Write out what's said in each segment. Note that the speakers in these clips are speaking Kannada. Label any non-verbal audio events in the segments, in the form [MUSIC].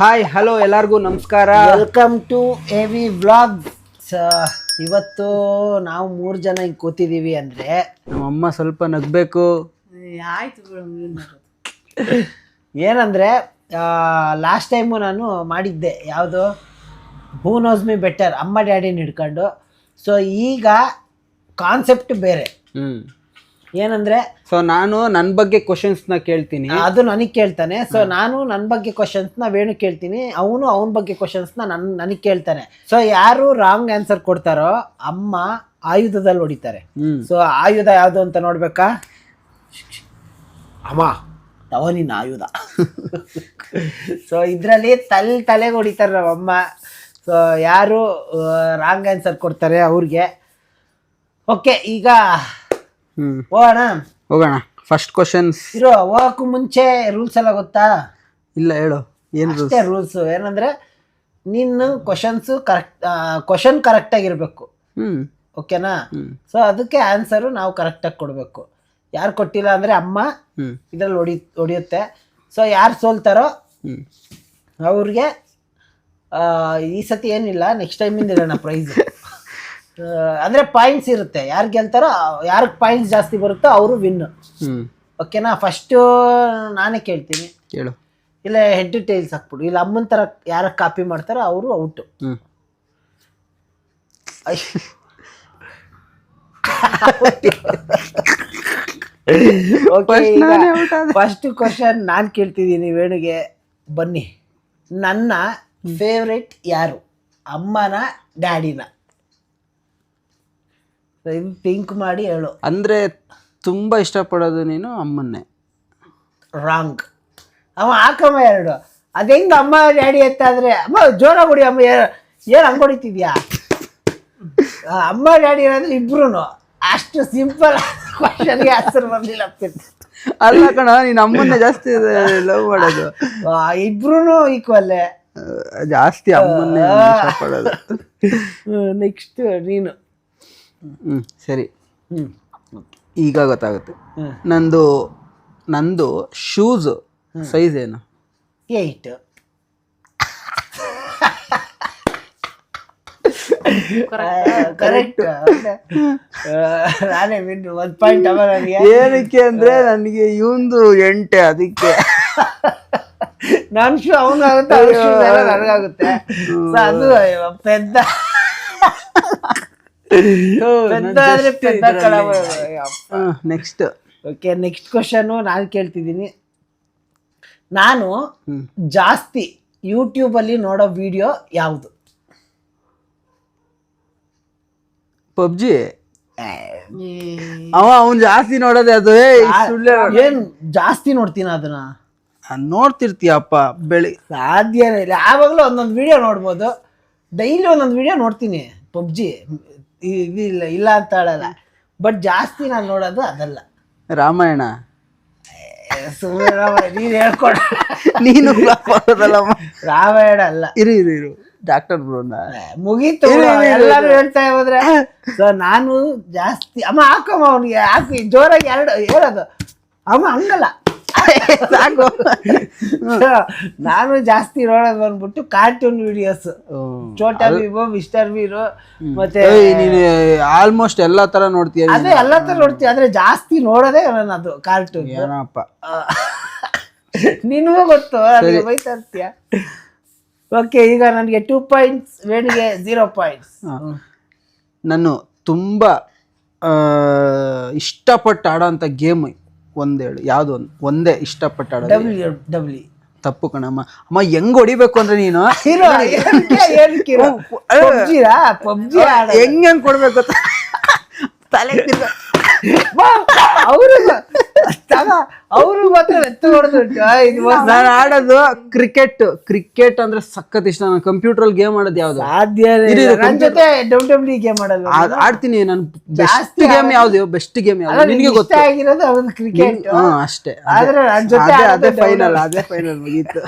ಹಾಯ್ ಹಲೋ ಎಲ್ಲರಿಗೂ ನಮಸ್ಕಾರ. Welcome to A V vlog ಇವತ್ತು ನಾವು ಮೂರು ಜನ ಹಿಂಗೆ ಕೂತಿದ್ದೀವಿ ಅಂದರೆ ನಮ್ಮಮ್ಮ ಸ್ವಲ್ಪ ನಗ್ಬೇಕು. ಏನಂದರೆ ಲಾಸ್ಟ್ ಟೈಮು ನಾನು ಮಾಡಿದ್ದೆ. ಯಾವುದು? ಹೂ ನೋಸ್ ಮಿ ಬೆಟರ್ ಅಮ್ಮ ಡ್ಯಾಡಿನ ಹಿಡ್ಕೊಂಡು. ಸೊ ಈಗ ಕಾನ್ಸೆಪ್ಟ್ ಬೇರೆ. ಹ್ಮ್. ಏನಂದರೆ ಸೊ ನಾನು ನನ್ನ ಬಗ್ಗೆ ಕ್ವಶನ್ಸ್ನ ಕೇಳ್ತೀನಿ. ಅದು ನನಗೆ ಕೇಳ್ತಾನೆ. ಸೊ ನಾನು ನನ್ನ ಬಗ್ಗೆ ಕ್ವಶನ್ಸ್ನ ವೇಣು ಕೇಳ್ತೀನಿ. ಅವನು ಅವನ ಬಗ್ಗೆ ಕ್ವಶನ್ಸ್ನ ನನ್ ನನಗೆ ಕೇಳ್ತಾನೆ. ಸೊ ಯಾರು ರಾಂಗ್ ಆನ್ಸರ್ ಕೊಡ್ತಾರೋ ಅಮ್ಮ ಆಯುಧದಲ್ಲಿ ಹೊಡಿತಾರೆ. ಸೊ ಆಯುಧ ಯಾವುದು ಅಂತ ನೋಡ್ಬೇಕಾ? ಅಮ್ಮ. ತವನಿನ ಆಯುಧ. ಸೊ ಇದರಲ್ಲಿ ತಲೆ ತಲೆಗೆ ಹೊಡಿತಾರೆ ನಮ್ಮಮ್ಮ ಸೊ ಯಾರು ರಾಂಗ್ ಆನ್ಸರ್ ಕೊಡ್ತಾರೆ ಅವ್ರಿಗೆ. ಓಕೆ ಈಗ ಹ್ಮ್. ಹೋಗೋಣ? ಹೋಗೋಣ. ಫಸ್ಟ್ ಕ್ವಶನ್ಸ್ ಇರೋ ಹೋಗಕ್ಕೂ ಮುಂಚೆ ರೂಲ್ಸ್ ಎಲ್ಲ ಗೊತ್ತಾ? ಇಲ್ಲ ಹೇಳು. ಏನು ಅಷ್ಟೇ ರೂಲ್ಸ್ ಏನಂದ್ರೆ ನಿನ್ನ ಕ್ವಶನ್ಸು ಕರೆಕ್ಟ್ ಕ್ವಶನ್ ಕರೆಕ್ಟಾಗಿರ್ಬೇಕು ಹ್ಮ್. ಓಕೆನಾ ಸೊ ಅದಕ್ಕೆ ಆನ್ಸರು ನಾವು ಕರೆಕ್ಟಾಗಿ ಕೊಡಬೇಕು. ಯಾರು ಕೊಟ್ಟಿಲ್ಲ ಅಂದ್ರೆ ಅಮ್ಮ ಹ್ಮ್. ಇದ್ರಲ್ಲಿ ಹೊಡಿ ಹೊಡಿಯುತ್ತೆ. ಸೊ ಯಾರು ಸೋಲ್ತಾರೋ ಹ್ಮ್. ಅವ್ರಿಗೆ ಆ, ಈ ಸತಿ ಏನಿಲ್ಲ ನೆಕ್ಸ್ಟ್ ಟೈಮಿಂದ ಇರೋಣ ಪ್ರೈಸ್ ಅಂದರೆ ಪಾಯಿಂಟ್ಸ್ ಇರುತ್ತೆ. ಯಾರು ಗೆಲ್ತಾರೋ ಯಾರಿಗೆ ಪಾಯಿಂಟ್ಸ್ ಜಾಸ್ತಿ ಬರುತ್ತೋ ಅವರು ವಿನ್ ಹ್ಮ್. ಓಕೆನಾ ಫಸ್ಟು ನಾನೇ ಕೇಳ್ತೀನಿ. ಕೇಳು. ಇಲ್ಲ ಹೆಡ್ ಟೈಲ್ಸ್ ಹಾಕ್ಬಿಡು. ಇಲ್ಲ ಅಮ್ಮನ ಥರ ಯಾರ ಕಾಪಿ ಮಾಡ್ತಾರೋ ಅವರು ಔಟು ಹ್ಮ್. First ನಾನೇ out ಆದೆ. ಫಸ್ಟ್ ಕ್ವಶನ್ ನಾನು ಕೇಳ್ತಿದ್ದೀನಿ ವೇಣುಗೆ. ಬನ್ನಿ. ನನ್ನ ಫೇವ್ರೆಟ್ ಯಾರು? ಅಮ್ಮನ ಡ್ಯಾಡಿನ ಥಿಂಕ್ ಮಾಡಿ ಹೇಳು. ಅಂದ್ರೆ ತುಂಬಾ ಇಷ್ಟಪಡೋದು ನೀನು ಅಮ್ಮನ್ನೇ. ರಾಂಗ್. ಅವ ಹಾಕಮ್ಮ ಎರಡು. ಅದು ಹೆಂಗೆ ಅಮ್ಮ ಡ್ಯಾಡಿ ಎತ್ತಾದ್ರೆ ಅಮ್ಮ ಜೋರಾಗಿ ಹೊಡಿ ಅಮ್ಮ ಏನು ಹಂಗೆ ಹೊಡಿತಿದ್ಯಾ? ಅಮ್ಮ ಡ್ಯಾಡಿ ಇರೋದ್ರೆ ಇಬ್ರು ಅಷ್ಟು ಸಿಂಪಲ್ ಕ್ವಶನ್ಗೆ ಆನ್ಸರ್ ಬರಲಿಲ್ಲ ಅಲ್ಲ ಕಣ ನೀನು ಅಮ್ಮನ್ನ ಜಾಸ್ತಿ ಲವ್ ಮಾಡೋದು. ಇಬ್ರು ಈಕ್ವಲ್ ಜಾಸ್ತಿ ಅಮ್ಮನ್ನೇ ಇಷ್ಟಪಡೋದು. ನೆಕ್ಸ್ಟ್ ನೀನು. ಹ್ಮ್. ಸರಿ. ಹ್ಞೂ ಈಗ ಗೊತ್ತಾಗುತ್ತೆ. ನಂದು ನಂದು ಶೂಸ್ ಸೈಜ್ ಏನು? ಏಯ್ಟ್ ಕರೆಕ್ಟ್ [LAUGHS] ನಾನೇ ವಿನ್ ಒಂದು ಪಾಯಿಂಟ್ ಅವ ನನಗೆ ಏನಕ್ಕೆ ಅಂದ್ರೆ ನನಗೆ ಇವಂದು ಎಂಟೆ ಅದಕ್ಕೆ. [LAUGHS] ನನ್ ಶೂ ಅವನಾಗುತ್ತೆ ನನಗಾಗುತ್ತೆ. ಅದು ಪೆದ್ದ. [LAUGHS] ನೆಕ್ಸ್ಟ್ ಓಕೆ ನೆಕ್ಸ್ಟ್ ಕ್ವಶನ್ ನಾನು ಕೇಳ್ತಿದ್ದೀನಿ. ನಾನು ಜಾಸ್ತಿ ಜಾಸ್ತಿ ಯೂಟ್ಯೂಬಲ್ಲಿ ನೋಡೋ ವಿಡಿಯೋ ಯಾವುದು? ಪಬ್ಜಿ? ಅವ ಅವ್ನ್ ಜಾಸ್ತಿ ನೋಡೋದೇ ಅದು. ಏನ್ ಜಾಸ್ತಿ ನೋಡ್ತೀನಿ ಅದನ್ನ? ನೋಡ್ತಿರ್ತೀಯಪ್ಪ ಬೆಳಿ. ಸಾಧ್ಯನೇ ಇಲ್ಲ. ಯಾವಾಗಲೂ ಒಂದೊಂದು ವಿಡಿಯೋ ನೋಡ್ಬೋದು. ಡೈಲಿ ಒಂದೊಂದು ವಿಡಿಯೋ ನೋಡ್ತೀನಿ. ಪಬ್ಜಿ. ಇಲ್ಲ ಇಲ್ಲ ಅಂತ ಹೇಳಲ್ಲ. ಬಟ್ ಜಾಸ್ತಿ ನಾನು ನೋಡೋದು ಅದಲ್ಲ. ರಾಮಾಯಣ. ಸುಮ್ಮನೆ ನೀನು ಹೇಳ್ಕೊಡ. ನೀನು ರಾಮಾಯಣ ಅಲ್ಲ. ಇರು ಇರು ಇರು. ಡಾಕ್ಟರ್ ಬ್ರೋನ ಮುಗೀತು ಎಲ್ಲರೂ ಹೇಳ್ತಾ ಹೋದ್ರೆ. ಸೊ ನಾನು ಜಾಸ್ತಿ ಅಮ್ಮ ಹಾಕಮ್ಮ ಅವನಿಗೆ ಹಾಕಿ ಜೋರಾಗಿ ಎರಡು ಹೇಳೋದು. ಅಮ್ಮ ಹಂಗಲ್ಲ. ಸಾಕು. ನಾನು ಜಾಸ್ತಿ ನೋಡೋದು ಬಂದ್ಬಿಟ್ಟು ಕಾರ್ಟೂನ್ ವಿಡಿಯೋಸ್ ಚೋಟಾ ವಿಭೋ ಮಿಸ್ಟರ್ ಬೀರು ಮತ್ತೆ ನೀನು ಆಲ್ಮೋಸ್ಟ್ ಎಲ್ಲಾ ತರ ನೋಡ್ತೀಯ. ಅದೇ ಎಲ್ಲಾ ತರ ನೋಡ್ತೀವಿ ಆದ್ರೆ ಜಾಸ್ತಿ ನೋಡೋದೇ ನಾನು ಅದು ಕಾರ್ಟೂನ್ ಏನಪ್ಪ ನಿನಗೂ ಗೊತ್ತು ನನಗೆ ಬೈತಾ ಇರ್ತೀಯ. ಓಕೆ ಈಗ ನನಗೆ ಟೂ ಪಾಯಿಂಟ್ಸ್ ವೇಣಿಗೆ ಝೀರೋ ಪಾಯಿಂಟ್ಸ್ ನಾನು ತುಂಬ ಇಷ್ಟಪಟ್ಟು ಇಷ್ಟಪಟ್ಟು ಆಡೋಂಥ ಗೇಮ್ ಒಂದೇಳು ಯಾವ್ದು ಒಂದು? ಒಂದೇ ಇಷ್ಟಪಟ್ಟು ಆಡೋದು ಡಬ್ಲ್ಯೂ ಡಬ್ಲ್ಯೂ ತಪ್ಪು ಕಣಮ್ಮ. ಅಮ್ಮ ಹೆಂಗ್ ಹೊಡಿಬೇಕು ಅಂದ್ರೆ ನೀನು? ಹೀರೋ ಏನಕ್ಕೆ ಏನಕ್ಕೆ ಹೀರೋ ಪಬ್ಜಿರಾ? ಪಬ್ಜಿ ಆಡ ಹೆಂಗ್ ಹೆಂಗ್ ಕೊಡ್ಬೇಕು ಗೊತ್ತಾ? [LAUGHS] ತಲೆ ತಿರ್ಗ- ಅವರು ಅವರು ಮಾತ್ರ ಎತ್ತು ಹೊಡೆದು ಇದು ನಾನು ಆಡೋದು ಕ್ರಿಕೆಟ್ ಕ್ರಿಕೆಟ್ ಅಂದ್ರೆ ಸಖತ್ ಇಷ್ಟ. ನಾನು ಕಂಪ್ಯೂಟರ್ ಅಲ್ಲಿ ಗೇಮ್ ಆಡೋದು ಯಾವ್ದು? ಸಾಧ್ಯ ನನ್ನ ಜೊತೆ ಡಬ್ಲ್ಯೂ ಡಬ್ಲ್ಯೂ ಗೇಮ್ ಆಡಲ್ಲ ಆಡ್- ಆಡ್ತೀನಿ ನಾನು. ಬೆಸ್ಟ್ ಗೇಮ್ ಯಾವ್ದು? ಬೆಸ್ಟ್ ಗೇಮ್ ಯಾವ್ದು? ನಿನಗೆ ಇಷ್ಟ ಗೊತ್ತು ಆಗಿರೋದು ಅವ್ರದ್ದು ಕ್ರಿಕೆಟ್ ಹಾ ಅಷ್ಟೇ. ಆದ್ರೆ ನನ್ ಜೊತೆ ಅದೇ ಆಡೋದು ಫೈನಲ್ ಅದೇ ಫೈನಲ್ ಮುಗೀತು.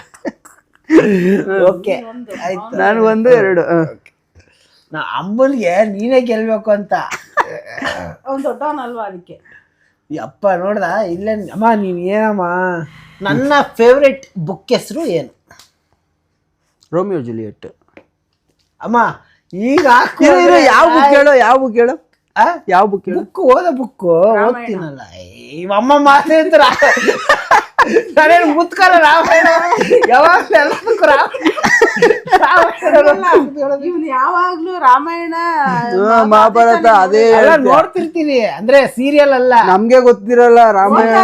[LAUGHS] ಓಕೆ ಆಯ್ತು. ನಾನು ಒಂದು ಎರಡು. ಹ. ನಾ ಅಮ್ಮನ್ಗೆ ನೀನೇ ಗೆಲ್ಬೇಕು ಅಂತ. ಅವ್ನು ದೊಡ್ಡವನಲ್ವಾ ಅದಕ್ಕೆ? ಯಪ್ಪ ನೋಡ್ದ ಇಲ್ಲ ಅಮ್ಮ ನೀನು ಏನಮ್ಮ? ನನ್ನ ಫೇವ್ರೆಟ್ ಬುಕ್ ಹೆಸರು ಏನು? Romeo Juliet. ಅಮ್ಮ ಈಗ ಇರು ಇರು ಯಾವ ಬುಕ್ ಹೇಳೋ ಯಾವ ಬುಕ್ ಹೇಳು? ಯಾವ ಬುಕ್ ಬುಕ್ ಓದ ಬುಕ್ ಓದ್ತೀನಲ್ಲ. ಅಮ್ಮ ಅಮ್ಮ ಮಾತೇಂದ್ರ ನಾನೇನು ಮುತ್ಕಲ್ಲ ರಾಮಾಯಣ? ಯಾವಾಗ ಎಲ್ಲದಕ್ಕೂ ರಾಮಾಯಣ ಇವ್ನು ಯಾವಾಗ್ಲೂ ರಾಮಾಯಣ ಮಹಾಭಾರತ ಅದೇ ಎಲ್ಲ ನೋಡ್ತಿರ್ತೀನಿ. ಅಂದ್ರೆ ಸೀರಿಯಲ್ ಅಲ್ಲ. ನಮ್ಗೆ ಗೊತ್ತಿರಲ್ಲ ರಾಮಾಯಣ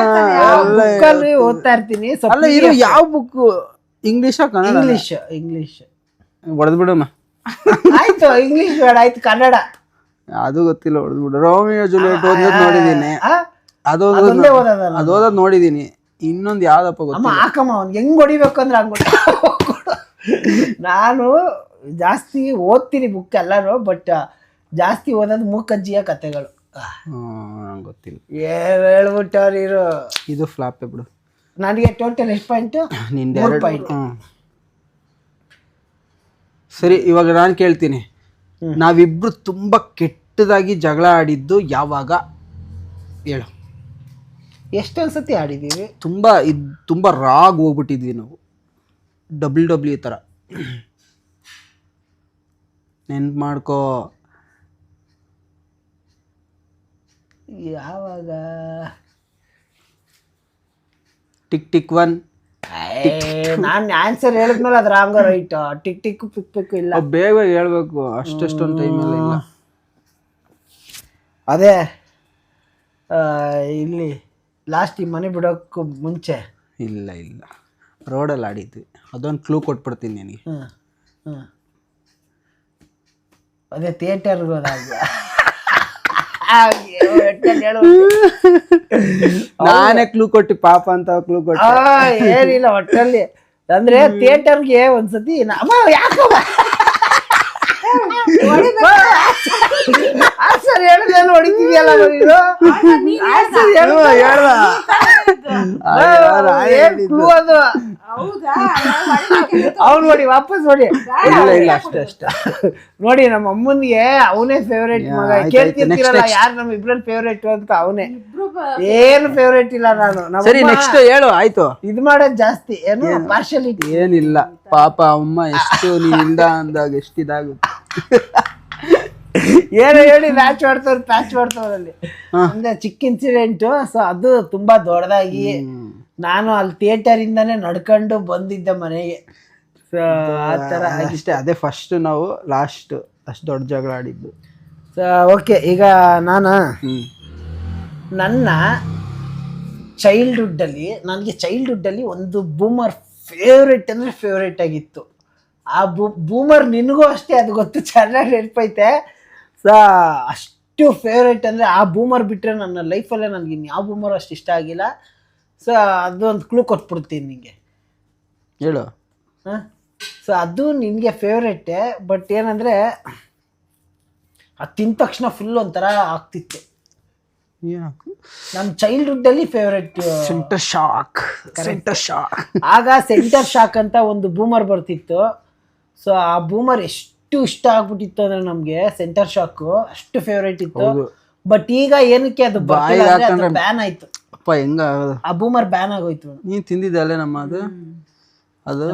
ಓದ್ತಾ ಇರ್ತೀನಿ ಅಲ್ಲ ಇದು ಯಾವ book English Kannada English English ಹೊಡೆದ್ ಬಿಡಮ್ಮ ಆಯ್ತು ಇಂಗ್ಲಿಷ್ ಬೇಡ ಆಯ್ತು ಕನ್ನಡ. ಅದು ಗೊತ್ತಿಲ್ಲ ಹೊಡೆದ್ಬಿಟ್ಟು ಬಿಡು. ರೋಮಿಯೋ ಜೂಲಿಯಟ್ ಓದೋದ್ ನೋಡಿದೀನಿ. ಆ? ಅದು ಅದೊಂದೇ ಓದೋದ ಅದು ಓದೋದ್ ನೋಡಿದೀನಿ. ಇನ್ನೊಂದ್ ಯಾವ್ದಪ್ಪ ಅಮ್ಮ ಹಾಕಮ್ಮ ಅವ್ನಿಗೆ ಹೆಂಗ್ ಹೊಡಿಬೇಕು ಅಂದ್ರೆ ಹಂಗ ನಾನು ಜಾಸ್ತಿ ಓದ್ತೀನಿ ಬುಕ್ ಎಲ್ಲರೂ ಬಟ್ ಜಾಸ್ತಿ ಓದೋದು ಮೂಕಜ್ಜಿಯ ಕತೆಗಳು. ನಂಗೆ ಗೊತ್ತಿಲ್ಲ. ಏನ್ ಹೇಳ್ಬಿಟ್ಟವ್ರು ಇರು ಇದು ಫ್ಲಾಪ್ ಬಿಡು. ನನಗೆ ಟೋಟಲ್ ಎಷ್ಟು ಪಾಯಿಂಟ್ನಿಂದ ಮೂರ್ ಎರಡು. ಹ್ಮ್. ಸರಿ ಇವಾಗ ನಾನು ಕೇಳ್ತೀನಿ. ಹ್ಮ್. ನಾವಿಬ್ರು ತುಂಬ ಕೆಟ್ಟದಾಗಿ ಜಗಳ ಆಡಿದ್ದು ಯಾವಾಗ? ಹೇಳು. ಎಷ್ಟೊಂದು ಸತಿ ಆಡಿದ್ದೀವಿ ತುಂಬ ಇದು ತುಂಬ ರಾಗ್ ಹೋಗ್ಬಿಟ್ಟಿದ್ವಿ ನಾವು. ಡಬ್ಲ್ಯೂ ಡಬ್ಲ್ಯೂ ಥರ. ನೆನ್ಪು ಮಾಡ್ಕೋ. ಯಾವಾಗ? Tick tick one. ನಾನು ಆನ್ಸರ್ ಹೇಳಿದ್ಮೇಲೆ ಅದು wrong right tick tick pick pick ಇಲ್ಲ. ಬೇಗ ಬೇಗ ಹೇಳ್ಬೇಕು. ಅಷ್ಟಷ್ಟೊಂದು ಟೈಮೆಲ್ಲ ಇಲ್ಲ. ಅದೇ ಆ, ಇಲ್ಲಿ ಲಾಸ್ಟ್ ಈ ಮನೆ ಬಿಡೋಕ್ಕೂ ಮುಂಚೆ. ಇಲ್ಲ ಇಲ್ಲ. ರೋಡಲ್ಲಿ ಆಡಿದ್ವಿ. ಅದೊಂದು ಕ್ಲೂ ಕೊಟ್ಬಿಡ್ತೀನಿ ನಿನಗೆ. ಹ್ಮ್ ಹ್ಮ್. ಅದೇ ಥಿಯೇಟರ್ಗೆ ಹೋದಾಗ. [LAUGHS] ಹೇಳು. [LAUGHS] ನಾನೇ ಕ್ಲೂ ಕೊಟ್ಟಿ ಪಾಪ ಅಂತ ಕ್ಲೂ ಕೊಟ್ಟು. ಆ, ಏನಿಲ್ಲ ಒಟ್ಟಲ್ಲಿ. ಅಂದ್ರೆ ಥಿಯೇಟರ್ಗೆ ಒಂದ್ಸತಿ ಯಾಕಮ್ಮ? [LAUGHS] ಸರ್ ಹೊಡಿತಿದ್ಯಲ್ಲ ನೀನು. ಏನ್ ಅದು? ಅವ್ನು ನೋಡಿ ವಾಪಸ್ ನೋಡಿ. ಇಲ್ಲ ಇಲ್ಲ ಅಷ್ಟೇ ಅಷ್ಟೇ. ನೋಡಿ ನಮ್ಮ ಅಮ್ಮನಿಗೆ ಅವನೇ ಫೇವ್ರೇಟ್ ಮಗ. ಕೇಳ್ತಿರ್ತೀರಲ್ಲ ಯಾರು ನಮ್ಮ ಇಬ್ರಲ್ಲಿ ಫೇವ್ರೇಟ್ ಅಂತ ಅವನೇ. ಏನು ಫೇವ್ರೇಟ್ ಇಲ್ಲ ನಾನು. ಸರಿ ನೆಕ್ಸ್ಟ್ ಹೇಳು ಆಯ್ತು. ಇದು ಮಾಡೋದ್ ಜಾಸ್ತಿ. ಏನು? ಪಾರ್ಶಲಿಟಿ ಏನಿಲ್ಲ. ಪಾಪ ಅಮ್ಮ ಎಷ್ಟು ನೀನಿಂದ ಅಂದಾಗ ಎಷ್ಟು ಇದಾಗುತ್ತೆ ಏನೋ ಹೇಳಿ ಮ್ಯಾಚ್ ಮಾಡ್ತವ್ರು ಪ್ಯಾಚ್ ಅಲ್ಲಿ ಅಂದ್ರೆ ಚಿಕ್ಕ ಇನ್ಸಿಡೆಂಟ್ ಸೊ ಅದು ತುಂಬಾ ದೊಡ್ಡದಾಗಿ ನಾನು ಅಲ್ಲಿ ಥಿಯೇಟರ್ ಇಂದನೇ ನಡ್ಕೊಂಡು ಬಂದಿದ್ದೆ ಮನೆಗೆ. ಸೊ ಆ ಥರ ಅಷ್ಟೇ ಅದೇ ಫಸ್ಟ್ ನಾವು ಲಾಸ್ಟ್ ಅಷ್ಟು ದೊಡ್ಡ ಜಗಳ ಆಡಿದ್ದು. ಸೊ ಓಕೆ ಈಗ ನಾನು ನನ್ನ ಚೈಲ್ಡ್ಹುಡ್ಡಲ್ಲಿ ನನಗೆ ಚೈಲ್ಡ್ಹುಡ್ಡಲ್ಲಿ ಒಂದು ಬೂಮರ್ ಫೇವ್ರೇಟ್ ಅಂದರೆ ಫೇವ್ರೇಟ್ ಆಗಿತ್ತು. ಆ ಬೂ ಬೂಮರ್ ನಿನಗೂ ಅಷ್ಟೇ ಅದು ಗೊತ್ತು ಚೆನ್ನಾಗಿ ನೆನಪೈತೆ. ಸೊ ಅಷ್ಟು ಫೇವ್ರೇಟ್ ಅಂದರೆ ಆ ಬೂಮರ್ ಬಿಟ್ಟರೆ ನನ್ನ ಲೈಫಲ್ಲೇ ನನಗೆ ಇನ್ಯಾವ ಬೂಮರ್ ಅಷ್ಟು ಇಷ್ಟ ಆಗಿಲ್ಲ. ಸೊ ಅದೊಂದು ಕ್ಲೂ ಕೊಟ್ಬಿಡ್ತೀನಿ ನಿಮಗೆ ಹೇಳು. ಹಾಂ? ಸೊ ಅದು ನಿನಗೆ ಫೇವ್ರೇಟೇ ಬಟ್ ಏನಂದರೆ ಅದು ತಿಂದ ತಕ್ಷಣ ಫುಲ್ ಒಂಥರ ಆಗ್ತಿತ್ತು. ನಮ್ಮ ಚೈಲ್ಡ್ಹುಡ್ಡಲ್ಲಿ favourite center shock center shock ಆಗ ಸೆಂಟರ್ ಶಾಕ್ ಅಂತ ಒಂದು ಬೂಮರ್ ಬರ್ತಿತ್ತು. ಸೊ ಆ ಬೂಮರ್ ಎಷ್ಟು ಇಷ್ಟ ಆಗ್ಬಿಟ್ಟಿತ್ತು ಅಂದ್ರೆ ನಮ್ಗೆ ಸೆಂಟರ್ ಶಾಕ್ ಅಷ್ಟು ಫೇವ್ರೇಟ್ ಇತ್ತು. ಬಟ್ ಈಗ ಏನಕ್ಕೆ ಅದು ಬ್ಯಾನ್ ಆಯ್ತು. ಅಪ್ಪ ಹೆಂಗ ಆ ಬೂಮರ್ ಬ್ಯಾನ್ ಆಗೋಯ್ತು. ನೀನ್ ತಿಂದಿದ್ದೆ ಅಲ್ಲೇ ನಮ್ಮ ಅದು? ಅದು?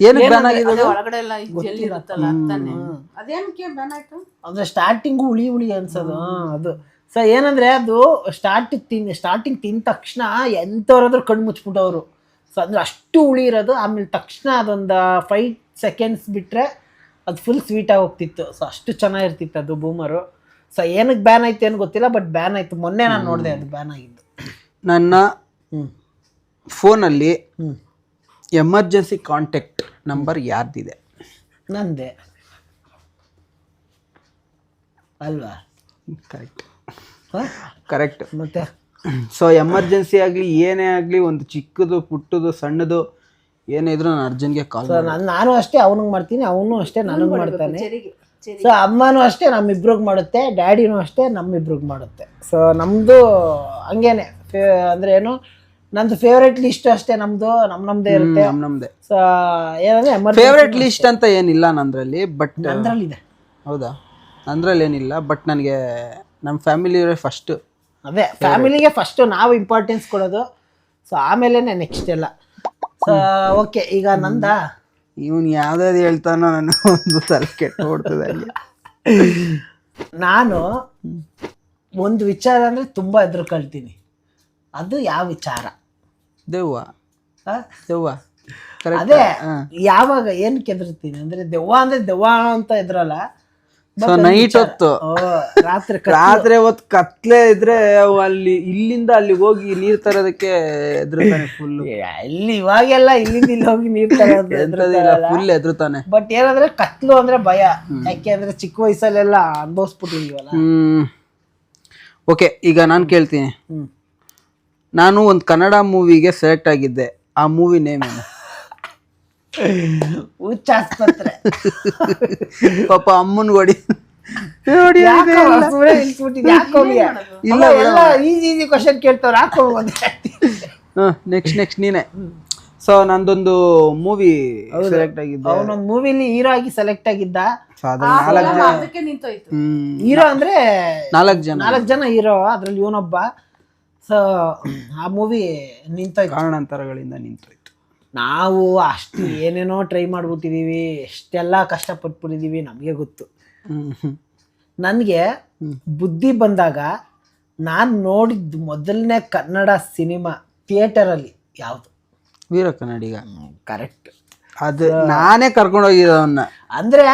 ಏನಕ್ಕೆ ಬ್ಯಾನ್ ಆಗಿದೆ ಒಳಗಡೆ ಎಲ್ಲ ಜೆಲ್ ಇರುತ್ತಲ್ಲ ಅಂತಾನೆ. ಅದೇನಕ್ಕೆ ಬ್ಯಾನ್ ಆಯ್ತು? ಅಂದ್ರೆ ಸ್ಟಾರ್ಟಿಂಗು ಉಳಿ ಉಳಿ ಅನ್ಸೋದು. ಅದು. ಸೊ ಏನಂದ್ರೆ ಅದು ಸ್ಟಾರ್ಟ್ ತಿನ್ ಸ್ಟಾರ್ಟಿಂಗ್ ತಿಂದ ತಕ್ಷಣ ಎಂಥವ್ರಾದ್ರೂ ಕಣ್ಣು ಮುಚ್ಬಿಟ್ಟವ್ರು ಸೊ ಅಂದ್ರೆ ಅಷ್ಟು ಉಳಿ ಇರೋದು ಆಮೇಲೆ ತಕ್ಷಣ ಅದೊಂದು ಫೈವ್ ಸೆಕೆಂಡ್ಸ್ ಬಿಟ್ಟರೆ ಅದು ಫುಲ್ ಸ್ವೀಟಾಗಿ ಹೋಗ್ತಿತ್ತು. ಸೊ ಅಷ್ಟು ಚೆನ್ನಾಗಿರ್ತಿತ್ತು ಅದು ಬೂಮರು ಸೊ ಏನಕ್ಕೆ ಬ್ಯಾನ್ ಆಯ್ತು ಏನು ಗೊತ್ತಿಲ್ಲ ಬಟ್ ಬ್ಯಾನ್ ಆಯ್ತು. ಮೊನ್ನೆ ನಾನು ನೋಡಿದೆ ಅದು ಬ್ಯಾನ್ ಆಗಿದ್ದು. ನನ್ನ ಫೋನಲ್ಲಿ ಎಮರ್ಜೆನ್ಸಿ ಕಾಂಟ್ಯಾಕ್ಟ್ ನಂಬರ್ ಯಾರ್ದಿದೆ? ನಂದೆ. ಅಲ್ವಾ? ಕರೆಕ್ಟ್ ಹಾಂ? ಕರೆಕ್ಟ್ ಮತ್ತೆ? ಸೊ ಎಮರ್ಜೆನ್ಸಿ ಆಗಲಿ ಏನೇ ಆಗಲಿ ಒಂದು ಚಿಕ್ಕದು ಪುಟ್ಟದು ಸಣ್ಣದು ಏನೇ ಇದ್ರು ನಾನು ಅರ್ಜುನ್ಗೆ ಕಾಲ್ ಸೊ ನಾನು ನಾನು ಅಷ್ಟೇ ಅವನಿಗೆ ಮಾಡ್ತೀನಿ ಅವನು ಅಷ್ಟೇ ನನಗೆ ಮಾಡ್ತಾನೆ. ಸೊ ಅಮ್ಮನೂ ಅಷ್ಟೇ ನಮ್ಮಿಬ್ರಿಗೆ ಮಾಡುತ್ತೆ ಡ್ಯಾಡಿನೂ ಅಷ್ಟೇ ನಮ್ಮಿಬ್ರಿಗೆ ಮಾಡುತ್ತೆ. ಸೊ ನಮ್ಮದು ಹಂಗೇನೆ ಅಂದ್ರೆ ಏನು ನಂದು ಫೇವ್ರೇಟ್ ಲಿಸ್ಟ್ ಅಷ್ಟೇ ನಮ್ದು ನಮ್ ನಮ್ದೇ ಇರುತ್ತೆ. ನಮ್ ನಮ್ದೆ. ಸೊ ಏನಂದ್ರೆ ಫೇವ್ರೆಟ್ ಲಿಸ್ಟ್ ಅಂತ ಏನಿಲ್ಲ ನಂದ್ರಲ್ಲಿ ಬಟ್ ನಂದ್ರಲ್ಲಿದೆ. ಹೌದಾ? ನಂದ್ರಲ್ಲಿ ಏನಿಲ್ಲ ಬಟ್ ನನಗೆ ನಮ್ಮ ಫ್ಯಾಮಿಲಿ ಫಸ್ಟ್ ಅದೇ ಫ್ಯಾಮಿಲಿಗೆ ಫಸ್ಟ್ ನಾವು ಇಂಪಾರ್ಟೆನ್ಸ್ ಕೊಡೋದು. ಸೊ ಆಮೇಲೆ ನೆಕ್ಸ್ಟ್ ಎಲ್ಲ. ಓಕೆ ಈಗ ನಂದ? ಇವನು ಯಾವ್ದಾದ್ರು ಹೇಳ್ತಾನೋ ನನಗೆ ಒಂದು ತಲೆ ಕೆಟ್ಟು ಓಡ್ತದೆ ಅಲ್ಲಿ. ನಾನು ಒಂದು ವಿಚಾರ ಅಂದ್ರೆ ತುಂಬಾ ಎದುರ್ಕೊಳ್ತೀನಿ ಅದು ಯಾವ ವಿಚಾರ? ದೆವ್ವ? ದೆವ್ವ. ಅದೇ ಯಾವಾಗ ಏನ್ ಕೆದರ್ತೀನಿ ಅಂದ್ರೆ ದೆವ್ವ ಅಂದ್ರೆ ದೆವ್ವ ಅಂತ ಇದ್ರಲ್ಲ ಸೊ ನೈಟ್ ಹೊತ್ತು. ರಾತ್ರಿ ರಾತ್ರಿ ಹೊತ್ತು ಕತ್ಲೆ ಇದ್ರೆ ಅವು ಅಲ್ಲಿ ಇಲ್ಲಿಂದ ಅಲ್ಲಿಗೆ ಹೋಗಿ ನೀರ್ ತರೋದಕ್ಕೆ ಎದುರುತ್ತಾನೆ ಫುಲ್ ಇಲ್ಲಿ ಇವಾಗೆಲ್ಲ ಇಲ್ಲಿಂದ ಇಲ್ಲಿ ಹೋಗಿ ನೀರ್ ಫುಲ್ ಎದುರುತ್ತಾನೆ ಬಟ್ ಏನಂದ್ರೆ ಕತ್ಲು ಅಂದ್ರೆ ಭಯ. ಯಾಕೆ ಅಂದ್ರೆ ಚಿಕ್ಕ ವಯಸ್ಸಲ್ಲೆಲ್ಲ ಅನುಭವಿಸ್ಬಿಟ್ಟಿದೀವಲ್ಲ. ಹ್ಮ್. ಓಕೆ ಈಗ ನಾನು ಕೇಳ್ತೀನಿ. ನಾನು ಒಂದು ಕನ್ನಡ ಮೂವಿಗೆ ಸೆಲೆಕ್ಟ್ ಆಗಿದ್ದೆ. ಆ ಮೂವಿ ನೇಮ್ ಏನು? ಹುಚ್ಚ ಆಸ್ಪತ್ರೆ. ಪಾಪ ಅಮ್ಮನ್ ಗೋಡಿ ನೋಡಿ ಯಾಕೋ ಸುಮ್ನೆ ನಿಲ್ಸ್ಬಿಟ್ಟಿದ್ ಯಾಕೋ ಅವ್ನಿಗೆ? ಅಲ್ಲ, ಎಲ್ಲ ಈಸಿ ಈಸಿ ಕ್ವಶನ್ ಕೇಳ್ತಾವ್ರ. ಹಾಕೋ ನೆಕ್ಸ್ಟ್ ನೆಕ್ಸ್ಟ್ ನೀನೆ. ಸೊ ನಂದೊಂದು ಮೂವಿ ಸೆಲೆಕ್ಟ್ ಆಗಿದ್ದೆ. ಅವನೊಂದ್ ಮೂವಿಲಿ ಹೀರೋ ಆಗಿ ಸೆಲೆಕ್ಟ್ ಆಗಿದ್ದ. ಅದ್ರ ನಾಲ್ಕು ಜನ ಅದಕ್ಕೆ ನಿಂತೋಯ್ತು. ಹ್ಮ್. ಹೀರೋ ಅಂದ್ರೆ ನಾಲ್ಕು ಜನ. ನಾಲ್ಕು ಜನ ಹೀರೋ ಅದ್ರಲ್ಲಿ ಇವನೊಬ್ಬ. ಸೊ ಆ ಮೂವಿ ನಿಂತೋಯ್ತು. ಕಾರಣಾಂತರಗಳಿಂದ ನಿಂತೋಯ್ತು. ನಾವು ಅಷ್ಟು ಏನೇನೋ ಟ್ರೈ ಮಾಡ್ಬಿಟ್ಟಿದೀವಿ ಎಷ್ಟೆಲ್ಲ ಕಷ್ಟಪಟ್ಬಿಟ್ಟಿದೀವಿ ನಮಗೆ ಗೊತ್ತು. ನನಗೆ ಬುದ್ಧಿ ಬಂದಾಗ ನಾನು ನೋಡಿದ್ದು ಮೊದಲನೇ ಕನ್ನಡ ಸಿನಿಮಾ ಥಿಯೇಟರಲ್ಲಿ ಯಾವುದು? ವೀರ ಕನ್ನಡಿಗ. ಕರೆಕ್ಟ್ ಅದು ನಾನೇ ಕರ್ಕೊಂಡು ಹೋಗಿದ್ದೆ ಅವನ್ನ ಅಂದರೆ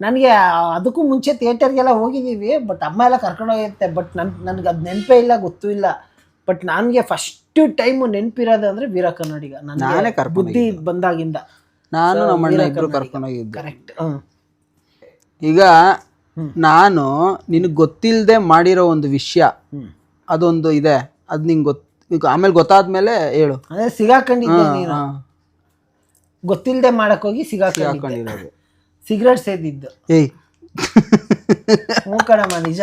ನನಗೆ ಅದಕ್ಕೂ ಮುಂಚೆ ಥಿಯೇಟರ್ಗೆಲ್ಲ ಹೋಗಿದ್ದೀವಿ ಬಟ್ ಅಮ್ಮ ಎಲ್ಲ ಕರ್ಕೊಂಡೋಗಿರುತ್ತೆ ಬಟ್ ನನ್ ನನಗೆ ಅದು ನೆನಪೇ ಇಲ್ಲ ಗೊತ್ತೂ ಇಲ್ಲ. ಬಟ್ ನನಗೆ ಫಸ್ಟ್ ಟೈಮ್ ನೆನಪಿರೋದು ಅಂದರೆ ವೀರ ಕನ್ನಡಿಗ. ನಾನೇ ಬುದ್ಧಿ ಬಂದಾಗಿಂದ. ನಾನು ನಮ್ಮ ಅಣ್ಣ ಕರ್ಕೊಂಡೋಗಿದ್ದೆ. ಕರೆಕ್ಟ್ ಈಗ ನಾನು ನಿನಗೆ ಗೊತ್ತಿಲ್ಲದೆ ಮಾಡಿರೋ ಒಂದು ವಿಷಯ. ಅದೊಂದು ಇದೆ. ಅದು ನಿಂಗೆ ಗೊತ್ತು ಈಗ ಆಮೇಲೆ ಗೊತ್ತಾದ್ಮೇಲೆ ಹೇಳು. ಅದೇ ಸಿಗಾಕೊಂಡಿದ್ದೆ ನೀನು. ಗೊತ್ತಿಲ್ಲದೆ ಮಾಡಕ್ಕೋಗಿ ಹೋಗಿ ಹಾಕೊಂಡಿರೋದು ಸಿಗರೇಟ್ ಸೇದಿದ್ದು. ಏಯ್. [LAUGHS] ಹ್ಞೂ ಕಣಮ್ಮ ನಿಜ.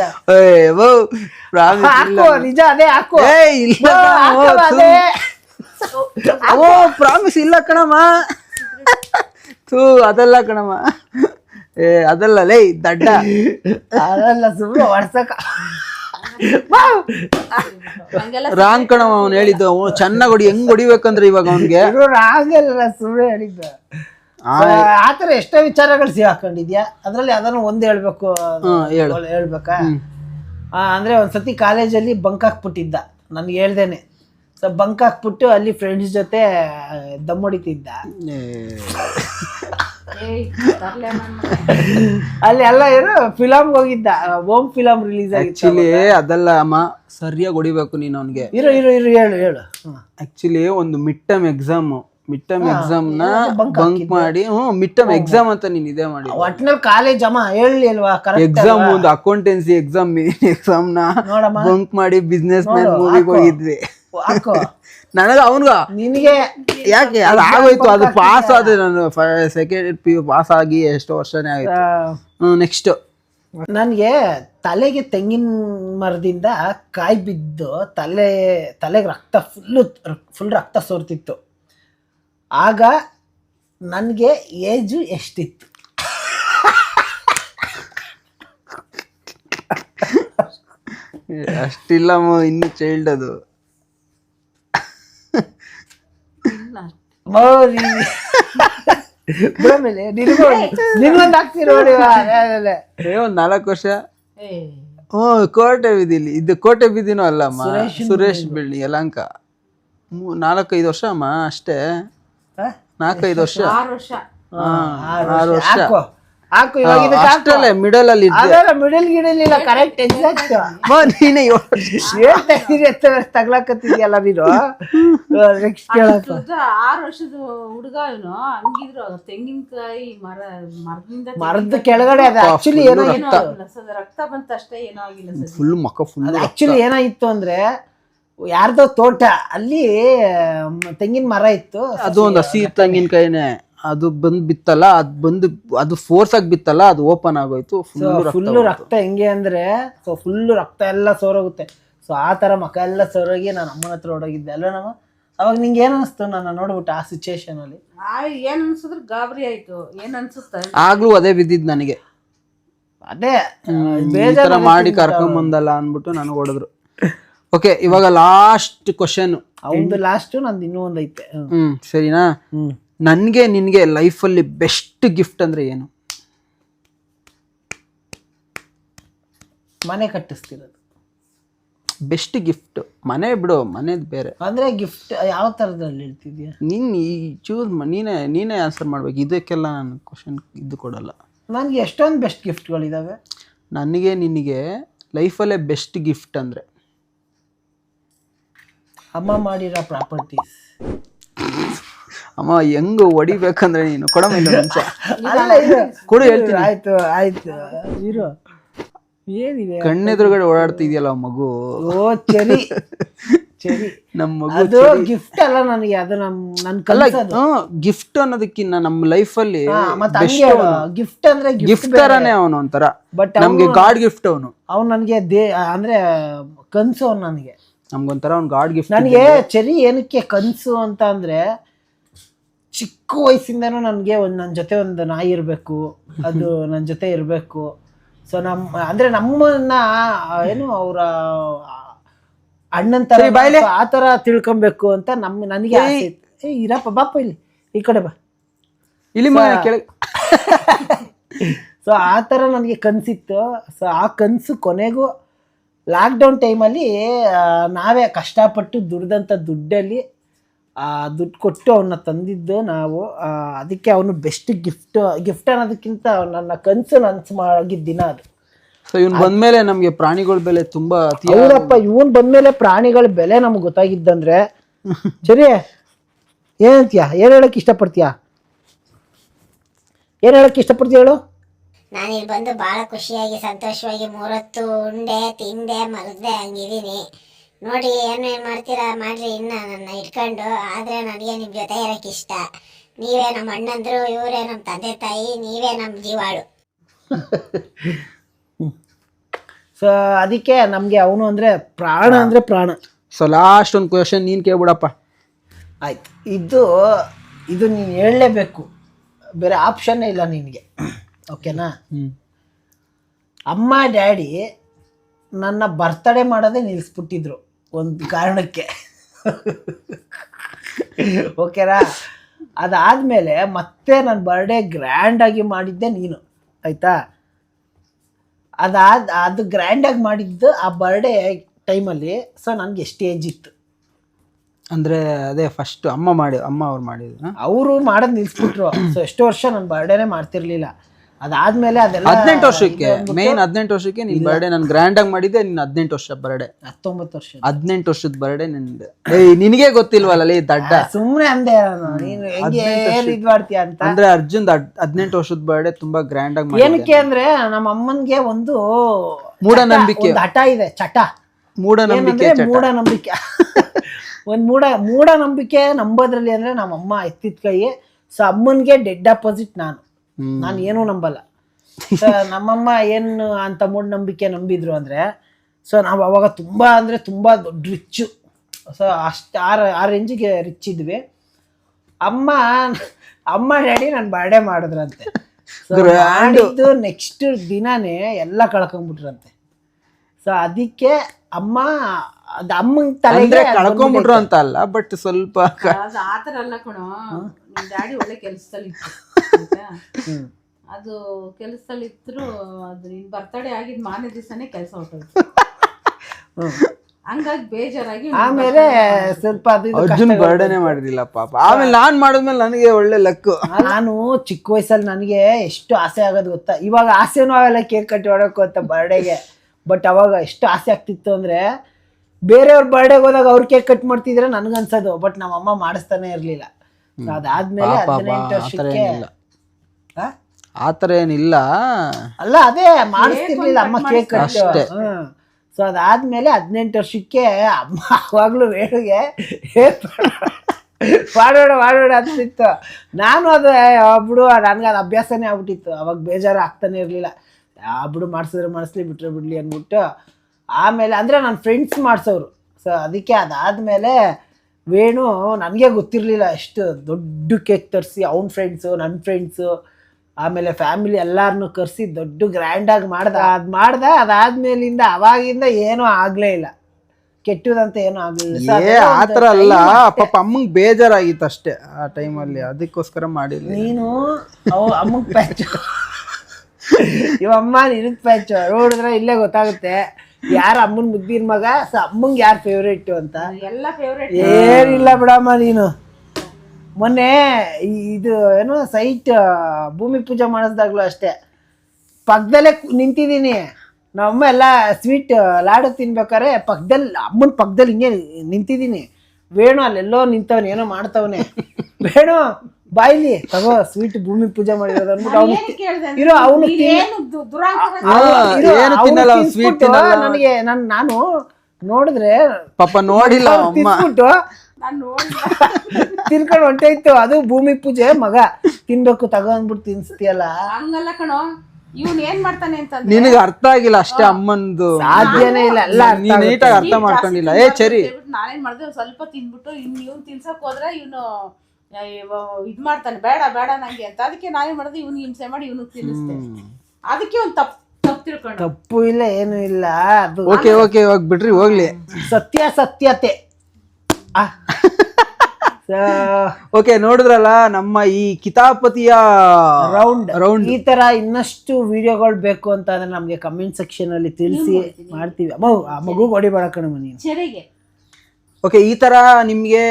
ಹಾಕು ನಿಜ ಅದೇ ಹಾಕು ಏಯ್, ಇಲ್ಲ ಹಾಕಮ್ಮ ಅದೇ. ಓ ಪ್ರಾಮಿಸ್ ಇಲ್ಲ ಕಣಮ್ಮ. ಥೂ ಅದಲ್ಲ ಕಣಮ್ಮ. ಏ ಅದಲ್ಲ ಲೇ ದಡ್ಡ. ಅದಲ್ಲ ಸುಮ್ಮನೆ ಹೊಡ್ಸಕ. ರಾಂಗ್ ಕಣಮ್ಮ ಅವ್ನು ಹೇಳಿದ್ದು. ಅವ್ನು ಚೆನ್ನಾಗಿ ಹೊಡಿ ಹೆಂಗ್ ಹೊಡಿಬೇಕಂದ್ರೆ ಇವಾಗ ಅವನ್ಗೆ? ಅಲ್ಲ ಸುಮ್ಮನೆ ಹೇಳಿದ್ದ. ಆತರ ಎಷ್ಟೋ ವಿಚಾರಗಳು ಸಿಗಾಕೊಂಡಿದ್ಯಾ? ಅದ್ರಲ್ಲಿ ಅದನ್ನು ಒಂದ್ ಹೇಳ್ಬೇಕು ಹ್ಮ್ ಹೇಳು. ಒಳ್ಳೆ ಹೇಳ್ಬೇಕಾ? ಆ, ಅಂದ್ರೆ ಒಂದ್ಸತಿ ಕಾಲೇಜಲ್ಲಿ ಬಂಕ್ ಹಾಕ್ಬಿಟ್ಟಿದ್ದ. ನನ್ಗೆ ಹೇಳ್ದೇನೆ. ಸೊ ಬಂಕ್ ಹಾಕ್ಬಿಟ್ಟು ಅಲ್ಲಿ ಫ್ರೆಂಡ್ಸ್ ಜೊತೆ ದಮ್ ಹೊಡಿತಿದ್ದ. ಅಲ್ಲಿ ಎಲ್ಲ ಏನು ಫಿಲಮ್ ಹೋಗಿದ್ದ. ಓಮ್ ಫಿಲಮ್ ರಿಲೀಸ್ ಆಗಿತ್ತು ಆಕ್ಚುಲಿ ಅದಲ್ಲ ಅಮ್ಮ ಸರಿಯಾಗಿ ಹೊಡಿಬೇಕು ನೀನು ಅವನ್ಗೆ. ಇರು ಇರು ಇರು ಹೇಳು ಹೇಳು. ಹ್ಮ್. ಆಕ್ಚುಲಿ ಒಂದು mid term exam mid term ಎಕ್ಸಾಮ್ನ bunk ಮಾಡಿ ಹ್ಮ್ ಮಿಡ್ ಟರ್ಮ್ ಎಕ್ಸಾಮ್ ಅಂತ ನೀನ್ ಇದೇ ಮಾಡಿ ಒಟ್ನಲ್ಲಿ ಕಾಲೇಜ್ ಅಮ್ಮ ಹೇಳಿ ಅಲ್ವಾ ಎಕ್ಸಾಮ್ ಒಂದು ಅಕೌಂಟೆನ್ಸಿ ಎಕ್ಸಾಮ್ ಎಕ್ಸಾಮ್ನ ಬಂಕ್ ಮಾಡಿ ಬಿಸ್ನೆಸ್ ಮ್ಯಾನ್ ಮೂವಿಗೆ ಹೋಗಿದ್ವಿ. [LAUGHS] ನನಗ ಅವನ್ಗ ನಿನಗೆ ಯಾಕೆ ಅದು ಆಗೋಯ್ತು ಅದು ಪಾಸ್ ಆದ್ರೆ ನಾನು ಸೆಕೆಂಡ್ ಪಿ ಯು ಪಾಸ್ ಆಗಿ ಎಷ್ಟೋ ವರ್ಷನೇ ಆಯ್ತು. ಹ್ಮ್ ನೆಕ್ಸ್ಟ್ ನನಗೆ ತಲೆಗೆ ತೆಂಗಿನ ಮರದಿಂದ ಕಾಯಿ ಬಿದ್ದು ತಲೆ ತಲೆಗೆ ರಕ್ತ ಫುಲ್ಲು ಫುಲ್ ರಕ್ತ ಸೋರ್ತಿತ್ತು. ಆಗ ನನಗೆ ಏಜು ಎಷ್ಟಿತ್ತು? ಅಷ್ಟಿಲ್ಲ ಇನ್ನು ಚೈಲ್ಡ್ ಅದು. ಮೌರಿ. ಬಿಡಮೇಲೆ ನಿನ್ಗೊಂದು ಹಾಕ್ತೀರಿ ನೋಡಿ ಏ ಒಂದ್ ನಾಲ್ಕು ವರ್ಷ? ಹ್ಞೂ ಹ್ಮ್ ಕೋಟೆ ಬೀದಿಲಿ. ಇದು ಕೋಟೆ ಬೀದಿನೂ ಅಲ್ಲಮ್ಮ ಸುರೇಶ್ ಬೆಳ್ಳಿ ಯಲಂಕ. ಮೂ- ನಾಲ್ಕೈದು ವರ್ಷ ಅಮ್ಮ ಅಷ್ಟೇ. ನಾಲ್ಕೈದು ವರ್ಷ. ಆರು ವರ್ಷ. ಆರು ವರ್ಷ. ಹಾಕು. ಹಾಕು ಇವಾಗ ಇದಕ್ಕೆ ಹಾಕು. ಅಷ್ಟಲ್ಲೇ ಮಿಡಲ್ ಅಲ್ಲಿ ಇದ್ದೆ. ಅದೆಲ್ಲ ಮಿಡಲ್ ಗಿಡಲ್ ಇಲ್ಲ ಕರೆಕ್ಟ್ ಎಕ್ಸಾಕ್ಟ್ ನೀನೇ ತಗ್ಲಾಕತ್ತಿದ್ಯಲ್ಲ ನೀನು? ನೆಕ್ಸ್ಟ್ ಕೇಳಪ್ಪ ಆರು ವರ್ಷದ ಹುಡುಗ ಇವನು. ಹಂಗಿದ್ರು ತೆಂಗಿನಕಾಯಿ ಮರ ಮರದಿಂದ ಮರದ ಕೆಳಗಡೆ ಅದು. ಆಕ್ಚುಲಿ ಏನೋ ಏನೋ ಆಗಿಲ್ಲ. ಸರ್ ರಕ್ತ ಬಂತ ಅಷ್ಟೇ ಏನೋ ಆಗಿಲ್ಲ ಸರ್ ಫುಲ್ ಮಕ್ಕ ಫುಲ್ ಆಕ್ಚುಲಿ ಏನಾಗಿತ್ತು ಅಂದ್ರೆ ಯಾರ್ದೋ ತೋಟ ಅಲ್ಲಿ ತೆಂಗಿನ ಮರ ಇತ್ತು. ಅದು ಒಂದು ಹಸಿ ತೆಂಗಿನಕಾಯಿನೇ ಅದು ಬಂದ್ ಬಿತ್ತಲ್ಲ ಅದ್ ಬಂದು ಅದು ಫೋರ್ಸ್ ಆಗಿ ಬಿತ್ತಲ್ಲ ಅದು ಓಪನ್ ಆಗೋಯ್ತು ಫುಲ್ ಫುಲ್ಲು ರಕ್ತ ಹೆಂಗೆ ಅಂದ್ರೆ ಸೊ ಫುಲ್ಲು ರಕ್ತ ಎಲ್ಲ ಸೋರೋಗುತ್ತೆ. ಸೊ ಆ ತರ ಮಕ ಎಲ್ಲ ಸೋರೋಗಿ ನಾನು ಅಮ್ಮನ ಹತ್ರ ಹೊಡೋಗಿದ್ದೆ ಅಲ್ಲ ನಾವು ಅವಾಗ ನಿಂಗೆ ಏನು ಅನಿಸ್ತು ನಾನು ನೋಡ್ಬಿಟ್ಟು ಆ ಸಿಚುಯೇಷನ್ ಅಲ್ಲಿ? ಏನ್ ಅನ್ಸಿದ್ರು ಗಾಬರಿ ಆಯ್ತು. ಏನ್ ಅನ್ಸುತ್ತೆ? ಆಗ್ಲೂ ಅದೇ ಬಿದ್ದಿದ್ ನನಗೆ. ಅದೇ ಬೇಜಾರ ತರ ಮಾಡಿ ಕರ್ಕೊಂಡ್ ಬಂದಲ್ಲ ಅನ್ಬಿಟ್ಟು ನನಗೆ ಹೊಡೆದ್ರು ಓಕೆ ಇವಾಗ ಲಾಸ್ಟ್ ಕ್ವಶನ್ ಒಂದು ಲಾಸ್ಟ್ ನಂದು ಇನ್ನೂ ಒಂದ್ ಐತೆ. ಹ್ಮ್. ಸರಿನಾ? ನನಗೆ ನಿನಗೆ ಲೈಫಲ್ಲಿ ಬೆಸ್ಟ್ ಗಿಫ್ಟ್ ಅಂದ್ರೆ ಏನು? ಮನೆ ಕಟ್ಟಿಸ್ತಿರೋದು. ಬೆಸ್ಟ್ ಗಿಫ್ಟ್ ಮನೆ ಬಿಡು ಮನೆದು ಬೇರೆ. ಅಂದ್ರೆ ಗಿಫ್ಟ್ ಯಾವ ತರದಲ್ಲಿ ಹೇಳ್ತಿದ್ಯಾ? ನಿನ್ ಈ ಚೂಸ್ ನೀನೇ ನೀನೇ ಆನ್ಸರ್ ಮಾಡ್ಬೇಕು. ಇದಕ್ಕೆಲ್ಲ ನಾನು ಕ್ವಶನ್ ಇದು ಕೊಡಲ್ಲ. ನನಗೆ ಎಷ್ಟೊಂದು ಬೆಸ್ಟ್ ಗಿಫ್ಟ್ಗಳಿದಾವೆ ನನಗೆ ನಿನಗೆ ಲೈಫಲ್ಲೇ ಬೆಸ್ಟ್ ಗಿಫ್ಟ್ ಅಂದರೆ ಅಮ್ಮ ಮಾಡಿರೋ ಪ್ರಾಪರ್ಟೀಸ್ ಅಮ್ಮ ಹೆಂಗ್ ಹೊಡಿಬೇಕಂದ್ರೆ ನೀನು? ಕೊಡಮ್ಮ ಇಲ್ಲ ಮುಂಚೆ ಅಲ್ಲ ಇದು ಕೊಡು ಹೇಳ್ತೀನಿ. ಆಯ್ತು ಆಯ್ತು. ಇರು. ಏನಿದೆ? ಕಣ್ಣೆದುರುಗಡೆ ಓಡಾಡ್ತಿದ್ಯಲ್ಲ ಆ ಮಗು. ಓ ಚರಿ. ಚರಿ. ನಮ್ಮ ಮಗು ಅದು ಗಿಫ್ಟ್ ಅಲ್ಲ ನನಗೆ ಅದು ನಮ್ ನನ್ ಅಲ್ಲ ಕಲ್ಸದು ಗಿಫ್ಟ್ ಅನ್ನೋದಕ್ಕಿಂತ ನಮ್ಮ ಲೈಫಲ್ಲಿ ಮತ್ತೆ ಹಂಗೆ ಗಿಫ್ಟ್ ಅಂದ್ರೆ ಗಿಫ್ಟ್ ಗಿಫ್ಟ್ ತರಾನೇ ಅವನು ಒಂಥರ. ಬಟ್ ನಮ್ಗೆ ಗಾಡ್ ಗಿಫ್ಟ್ ಅವನು. ಅವ್ನು ನನಗೆ ದೇ ಅಂದ್ರೆ ಕನ್ಸು ಅವ್ನು ನನಗೆ. ನಮ್ಗೊಂಥರ ಒಂದು ಗಾಡ್ ಗಿಫ್ಟ್ ನನಗೆ ಚರಿ ಏನಕ್ಕೆ ಕನಸು ಅಂತ ಅಂದರೆ ಚಿಕ್ಕ ವಯಸ್ಸಿಂದನೂ ನನಗೆ ಒಂದು ನನ್ನ ಜೊತೆ ಒಂದು ನಾಯಿ ಇರಬೇಕು ಅದು [LAUGHS] ನನ್ನ ಜೊತೆ ಇರಬೇಕು. ಸೊ ನಮ್ಮ ಅಂದರೆ ನಮ್ಮನ್ನ ಏನು ಅವರ ಅಣ್ಣನ ತರ ಆ ಥರ ತಿಳ್ಕೊಬೇಕು ಅಂತ ನಮ್ಮ ನನಗೆ ಆಸೆ ಇತ್ತು. ಏ ಇರಪ್ಪ ಬಾಪ ಇಲ್ಲಿ ಈ ಕಡೆ ಬಾ. ಇಲ್ಲಿ ಕೆಳಗೆ. [LAUGHS] ಸೊ ಆ ಥರ ನನಗೆ ಕನಸಿತ್ತು. ಸೊ ಆ ಕನಸು ಕೊನೆಗೂ ಲಾಕ್ಡೌನ್ ಟೈಮಲ್ಲಿ ನಾವೇ ಕಷ್ಟಪಟ್ಟು ದುಡ್ದಂಥ ದುಡ್ಡಲ್ಲಿ ಆ ದುಡ್ಡು ಕೊಟ್ಟು ಅವನ್ನ ತಂದಿದ್ದು ನಾವು. ಅದಕ್ಕೆ ಅವನು ಬೆಸ್ಟ್ ಗಿಫ್ಟ್ ಗಿಫ್ಟ್ ಅನ್ನೋದಕ್ಕಿಂತ ನನ್ನ ಕನಸು ನನ್ಸು ಮಾಡಿದ ದಿನ ಅದು. ಸೊ ಇವ್ನು ಬಂದ್ಮೇಲೆ ನಮಗೆ ಪ್ರಾಣಿಗಳ ಬೆಲೆ ತುಂಬಾ ಅತಿ ಹೌದಪ್ಪ ಇವನ್ ಬಂದ್ಮೇಲೆ ಪ್ರಾಣಿಗಳ ಬೆಲೆ ನಮ್ಗೆ ಗೊತ್ತಾಗಿದ್ದಂದ್ರೆ ಸರಿ ಏನಂತೀಯ? ಏನು ಹೇಳಕ್ ಇಷ್ಟಪಡ್ತೀಯಾ? ಏನು ಹೇಳಕ್ ಇಷ್ಟಪಡ್ತೀಯ ಹೇಳು? ನಾನು ಇಲ್ಲಿ ಬಂದು ಭಾಳ ಖುಷಿಯಾಗಿ ಸಂತೋಷವಾಗಿ ಮೂರೊತ್ತು ಉಂಡೆ ತಿಂದೆ ಮಲಗ್ದೆ ಹಂಗಿದ್ದೀನಿ. ನೋಡಿ ಏನು ಏನು ಮಾಡ್ತೀರಾ ಮಾಡಿರಿ ಇನ್ನು ನನ್ನ ಇಟ್ಕೊಂಡು ಆದರೆ ನನಗೆ ನಿಮ್ಮ ಜೊತೆ ಇರೋಕ್ಕೆ ಇಷ್ಟ. ನೀವೇ ನಮ್ಮ ಅಣ್ಣಂದರು ಇವರೇ ನಮ್ಮ ತಂದೆ ತಾಯಿ ನೀವೇ ನಮ್ಮ ಜೀವಾಳು. [LAUGHS] ಸೊ ಅದಕ್ಕೆ ನಮಗೆ ಅವನು ಅಂದರೆ ಪ್ರಾಣ ಅಂದರೆ ಪ್ರಾಣ. ಸೊ ಲಾಸ್ಟ್ ಒಂದು ಕ್ವಶನ್ ನೀನು ಕೇಳ್ಬಿಡಪ್ಪ. ಆಯ್ತು. ಇದು ಇದು ನೀನು ಹೇಳಲೇಬೇಕು. ಬೇರೆ ಆಪ್ಷನ್ನೇ ಇಲ್ಲ ನಿನಗೆ. ಓಕೆನಾ? ಅಮ್ಮ ಡ್ಯಾಡಿ ನನ್ನ ಬರ್ತಡೇ ಮಾಡೋದೇ ನಿಲ್ಲಿಸ್ಬಿಟ್ಟಿದ್ರು ಒಂದು ಕಾರಣಕ್ಕೆ. ಓಕೆನಾ? ಅದಾದಮೇಲೆ ಮತ್ತೆ ನನ್ನ ಬರ್ಡೇ ಗ್ರ್ಯಾಂಡಾಗಿ ಮಾಡಿದ್ದೆ ನೀನು ಆಯಿತಾ? ಅದಾದ ಅದು ಗ್ರ್ಯಾಂಡಾಗಿ ಮಾಡಿದ್ದು ಆ ಬರ್ಡೇ ಟೈಮಲ್ಲಿ ಸೊ ನನಗೆ ಎಷ್ಟು ಏಜ್ ಇತ್ತು? ಅಂದರೆ ಅದೇ ಫಸ್ಟ್ ಅಮ್ಮ ಮಾಡಿ ಅಮ್ಮ ಅವ್ರು ಮಾಡಿದ್ರು ಅವರು ಮಾಡೋದು ನಿಲ್ಸ್ಬಿಟ್ರು ಸೊ ಎಷ್ಟು ವರ್ಷ ನನ್ನ ಬರ್ಡೇನೇ ಮಾಡ್ತಿರ್ಲಿಲ್ಲ. ಅದಾದ್ಮೇಲೆ ಅದೆಲ್ಲ ಹದಿನೆಂಟು ವರ್ಷಕ್ಕೆ ಮೇನ್ ಹದಿನೆಂಟು ವರ್ಷಕ್ಕೆ ನಿನ್ ಬರ್ಡೇ ನಾನು ಗ್ರ್ಯಾಂಡ್ ಆಗಿ ಮಾಡಿದ್ದೆ ನಿನ್ ಹದಿನೆಂಟು ವರ್ಷ ಬರ್ಡೇ ಹತ್ತೊಂಬತ್ತು ವರ್ಷ ಹದಿನೆಂಟು ವರ್ಷದ ಬರ್ಡೇ ನಿಂದ. ಏಯ್ ನಿನಗೆ ಗೊತ್ತಿಲ್ವಲ್ಲ ದಡ್ಡ? ಸುಮ್ಮನೆ ಅಂದೆ ನಾನು. ನೀನು ಹೆಂಗೆ ಏನ್ ಮಾಡ್ತೀಯ ಅಂತ? ಅಂದ್ರೆ ಅರ್ಜುನ್ ಹದಿನೆಂಟು ವರ್ಷದ ಬರ್ಡೇ ತುಂಬಾ ಗ್ರ್ಯಾಂಡ್ ಆಗಿ ಮಾಡಿ ಏನಕ್ಕೆ ಅಂದ್ರೆ ನಮ್ಮ ಅಮ್ಮನ್ಗೆ ಒಂದು ಮೂಢನಂಬಿಕೆ. ಒಂದು ಹಠ ಇದೆ ಚಟ. ಮೂಢನಂಬಿಕೆ ಏನಂದ್ರೆ ಮೂಢನಂಬಿಕೆ. [LAUGHS] ಒಂದ್ ಮೂಢ ಮೂಢನಂಬಿಕೆ ನಂಬೋದ್ರಲ್ಲಿ ಅಂದ್ರೆ ನಮ್ಮ ಅಮ್ಮ ಎತ್ತಿದ ಕೈ ಸೊ ಅಮ್ಮನ್ಗೆ ಡೆಡ್ ಅಪೋಸಿಟ್ ನಾನು. ನಾನು ಏನೂ ನಂಬಲ್ಲ. ನಮ್ಮಮ್ಮ ಏನು ಅಂತ ಮೂಢನಂಬಿಕೆ ನಂಬಿದ್ರು ಅಂದ್ರೆ ಸೊ ನಾವು ಅವಾಗ ತುಂಬಾ ಅಂದ್ರೆ ತುಂಬಾ ದೊಡ್ಡ ರಿಚ್ಚು ಸೊ ಅಷ್ಟು ಆ ಆ ರೇಂಜಿಗೆ ರಿಚ್ ಇದ್ವಿ. ಅಮ್ಮ ಅಮ್ಮ ಡ್ಯಾಡಿ ನಾನು ಬರ್ಡೇ ಮಾಡಿದ್ರಂತೆ. ಮಾಡಿದ್ದು ನೆಕ್ಸ್ಟ್ ದಿನಾನೇ ಎಲ್ಲ ಕಳ್ಕೊಂಡ್ಬಿಟ್ರಂತೆ ಸೊ ಅದಕ್ಕೆ ಅಮ್ಮ ಅದು ಅಮ್ಮನ ತಲೆಗೆ ಅಂದ್ರೆ ಅದ್ ಕಳ್ಕೊಂಡ್ಬಿಟ್ರು ಅಂತ ಅಲ್ಲ ಬಟ್ ಸ್ವಲ್ಪ ಕ- ಅದು ಆ ಥರ ಅಲ್ಲ ಕಣೋ. ನಿಮ್ಮ ಡ್ಯಾಡಿ ಒಳ್ಳೆ ಕೆಲಸದಲ್ಲಿ ಹ್ಮ್. ಅದು ಕೆಲಸದಲ್ಲಿ ಇದ್ರು ಅದ್ರ ನಿನ್ ಬರ್ತಡೇ ಆಗಿದ್ ಮಾನೇ ದಿವಸನೇ ಕೆಲಸ ಹೋಗ್ತದೆ ಹ್ಮ್. ಹಂಗಾಗಿ ಬೇಜಾರಾಗಿ ಆಮೇಲೆ ಸ್ವಲ್ಪ ಅದು ಇದು ಅರ್ಜುನ್ ಬರ್ಡೇನೆ ಮಾಡಿದಿಲ್ಲ ಪಾಪ. ಆಮೇಲೆ ನಾನ್ ಮಾಡಿದ್ಮೇಲೆ ನನಗೆ ಒಳ್ಳೆ ಲಕ್ ನಾನು ಚಿಕ್ಕ ವಯಸ್ಸಲ್ಲಿ ನನಗೆ ಎಷ್ಟು ಆಸೆ ಆಗೋದು ಗೊತ್ತಾ? ಇವಾಗ ಆಸೆನೂ ಆಗಲ್ಲ ಕೇಕ್ ಕಟ್ಟಿ ಹೊಡೋಕು ಅಂತ ಬರ್ಡೇಗೆ ಬಟ್ ಅವಾಗ ಎಷ್ಟು ಆಸೆ ಆಗ್ತಿತ್ತು ಅಂದ್ರೆ ಬೇರೆಯವ್ರ ಬರ್ಡೇಗೆ ಹೋದಾಗ ಅವ್ರು ಕೇಕ್ ಕಟ್ ಮಾಡ್ತಿದ್ರೆ ನನಗನ್ಸೋದು ಬಟ್ ನಮ್ಮಮ್ಮ ಮಾಡಿಸ್ತಾನೆ ಇರಲಿಲ್ಲ. ಅದಾದ್ಮೇಲೆ ಪಾಪ ಹದಿನೆಂಟು ಆ ಥರ ವರ್ಷಕ್ಕೆ ಏನಿಲ್ಲ. ಆ? ಆತರ ಏನಿಲ್ಲ. ಅಲ್ಲ ಅದೇ ಮಾಡಿಸ್ತಿರ್ಲಿಲ್ಲ ಅಮ್ಮ ಕೇಕ್ ಕಟ್ ಅಷ್ಟೇ. ಸೊ ಅದಾದ್ಮೇಲೆ ಹದಿನೆಂಟು ವರ್ಷಕ್ಕೆ ಅಮ್ಮ ಅವಾಗ್ಲೂ ವೇಣುಗೆ ಮಾಡೋಣ ಮಾಡೋಣ ಅಂತಿತ್ತು. ನಾನು ಅದು ಏ, ಬಿಡು ನನ್ಗೆ ಅದು ಅಭ್ಯಾಸನೇ ಆಗ್ಬಿಟ್ಟಿತ್ತು. ಅವಾಗ ಬೇಜಾರು ಆಗ್ತಾನೆ ಇರಲಿಲ್ಲ. ಆ ಬಿಡು ಮಾಡಿಸಿದ್ರೆ ಮಾಡಿಸ್ಲಿ ಬಿಟ್ರೆ ಬಿಡಲಿ ಅಂದ್ಬಿಟ್ಟು ಆಮೇಲೆ ಅಂದರೆ ನನ್ನ ಫ್ರೆಂಡ್ಸ್ ಮಾಡಿಸೋರು. ಸೊ ಅದಕ್ಕೆ ಅದಾದಮೇಲೆ ವೇಣು ನನಗೆ ಗೊತ್ತಿರಲಿಲ್ಲ ಎಷ್ಟು ದೊಡ್ಡ ಕೇಕ್ ತರಿಸಿ ಅವ್ನ ಫ್ರೆಂಡ್ಸು ನನ್ನ ಫ್ರೆಂಡ್ಸು ಆಮೇಲೆ ಫ್ಯಾಮಿಲಿ ಎಲ್ಲರನ್ನೂ ಕರೆಸಿ ದೊಡ್ಡ ಗ್ರ್ಯಾಂಡಾಗಿ ಮಾಡ್ದ. ಅದು ಮಾಡ್ದ ಅದಾದ್ಮೇಲಿಂದ ಅವಾಗಿಂದ ಏನೂ ಆಗಲೇ ಇಲ್ಲ. ಕೆಟ್ಟದಂತ ಏನೂ ಆಗಲಿಲ್ಲ ಆ ಏ ಒಂದು ಆತರ ಅಲ್ಲ. ಪಾಪ ಅಮ್ಮಂಗೆ ಬೇಜಾರಾಗಿತ್ತು ಅಷ್ಟೇ ಆ ಟೈಮಲ್ಲಿ ಅದಕ್ಕೋಸ್ಕರ ಮಾಡಿಲ್ಲ ನೀನು ಅಮ್ಮಂಗೆ ಅಮ್ಮಗ್ ಪ್ಯಾಚ್ ಇವ ಅಮ್ಮ ನಿನಗ್ ಪ್ಯಾಚ್ ನೋಡಿದ್ರೆ ಇಲ್ಲೇ ಗೊತ್ತಾಗುತ್ತೆ. ಯಾರ ಅಮ್ಮನ್ ಮುದ್ದಿನ ಮಗ? ಅಮ್ಮಂಗ್ ಯಾರ್ ಫೇವ್ರೇಟ್ ಅಂತ? ಎಲ್ಲ ಫೇವ್ರೇಟ್ ಏನಿಲ್ಲ ಬಿಡಮ್ಮ ನೀನು. ಮೊನ್ನೆ ಇದು ಏನು ಸೈಟ್ ಭೂಮಿ ಪೂಜೆ ಮಾಡಿಸ್ದಾಗ್ಲೂ ಅಷ್ಟೇ. ಪಕ್ಕದಲ್ಲೇ ನಿಂತಿದ್ದೀನಿ. ನಮ್ಮಮ್ಮ ಎಲ್ಲ ಸ್ವೀಟ್ ಲಾಡು ತಿನ್ಬೇಕಾರೆ ಪಕ್ಕದಲ್ಲಿ ಅಮ್ಮನ ಪಕ್ಕದಲ್ಲಿ ಹಿಂಗೆ ನಿಂತಿದ್ದೀನಿ. ವೇಣು ಅಲ್ಲೆಲ್ಲೋ ನಿಂತವನೆ ಏನೋ ಮಾಡ್ತವನೆ. ವೇಣು ಬಾಯ್ಲಿ ತಗೋ ಸ್ವೀಟ್ ಭೂಮಿ ಪೂಜೆ ಮಾಡಿರೋದು ಅಂದ್ಬಿಟ್ಟು ಅವ್ನು ಇರೋ ಅವನು ಏನು ತಿನ್ನಲ್ಲ ಅವ್ನು ಸ್ವೀಟ್ ತಿನ್ನಲ್ಲ. ನನಗೆ ನನ್ ನಾನು ನೋಡಿದ್ರೆ ಪಾಪ ನೋಡಿಲ್ಲ ಅಮ್ಮ. ತಿನ್ಬಿಟ್ಟು ನಾನ್ ನೋಡಿಲ್ಲ. ತಿನ್ಕೊಂಡು ಹೊಂಟೈತು ಅದು ಭೂಮಿ ಪೂಜೆ ಮಗ. ತಿನ್ಬೇಕು ತಗೋ ಅಂದ್ಬಿಟ್ಟು ತಿನ್ಸ್ತೀಯಲ್ಲ. ಹಂಗಲ್ಲ ಕಣೋ. ಇವ್ನ್ ಏನ್ ಮಾಡ್ತಾನೆ ಅಂತಂದ್ರೆ ನಿನಗೆ ಅರ್ಥ ಆಗಿಲ್ಲ ಅಷ್ಟೇ ಅಮ್ಮಂದು. ಸಾಧ್ಯನೇ ಇಲ್ಲ ಅಲ್ಲ ಅರ್ಥ ನೀನ್. ನೀಟಾಗಿ ಅರ್ಥ ಮಾಡ್ಕೊಂಡಿಲ್ಲ. ಏ ಚರಿ. ನಾನೇನ್ ಮಾಡಿದೆ? ಸ್ವಲ್ಪ ತಿನ್ಬಿಟ್ಟು ಇನ್ ಇವ್ನ್ ತಿನ್ಸಕ್ ಹೋದ್ರೆ ಇವನು ಇದ್ ಮಾಡ್ತಾನೆ. ಬೇಡ ಬೇಡ ನಂಗೆ ಅಂತ. ಅದಕ್ಕೆ ನಾವೇ ಮಾಡಿದೆ ಇವ್ನಿಗೆ ಹಿಂಸೆ ಮಾಡಿ ಇವ್ನು ತಿನ್ನಿಸ್ತೇನೆ ಅದಕ್ಕೆ ಒಂದು ತಪ್ಪು ತಪ್ಪು ತಿಳ್ಕೊಂಡು ತಪ್ಪು ಇಲ್ಲ ಏನು ಇಲ್ಲ. ಅದು ಓಕೆ ಓಕೆ ಇವಾಗ ಬಿಡ್ರಿ ಹೋಗ್ಲಿ. ಸತ್ಯ ಸತ್ಯತೆ. ಆ. [LAUGHS] ಓಕೆ ನೋಡಿದ್ರಲ್ಲ ನಮ್ಮ ಈ ಕಿತಾಪತಿಯ ರೌಂಡ್. ರೌಂಡ್. ಈ ತರ ಇನ್ನಷ್ಟು ವಿಡಿಯೋಗಳು ಬೇಕು ಅಂತ ಅಂದ್ರೆ ನಮ್ಗೆ ಕಮೆಂಟ್ ಸೆಕ್ಷನ್ ಅಲ್ಲಿ ತಿಳಿಸಿ ಮಾಡ್ತೀವಿ. ಅಮ್ಮ ಆ ಮಗು ಹೊಡಿಬೇಡ ಕಣಮ್ಮ ನೀನು ಚೆರಿಗೆ ಓಕೆ ಈ ತರ ನಿಮ್ಗೆ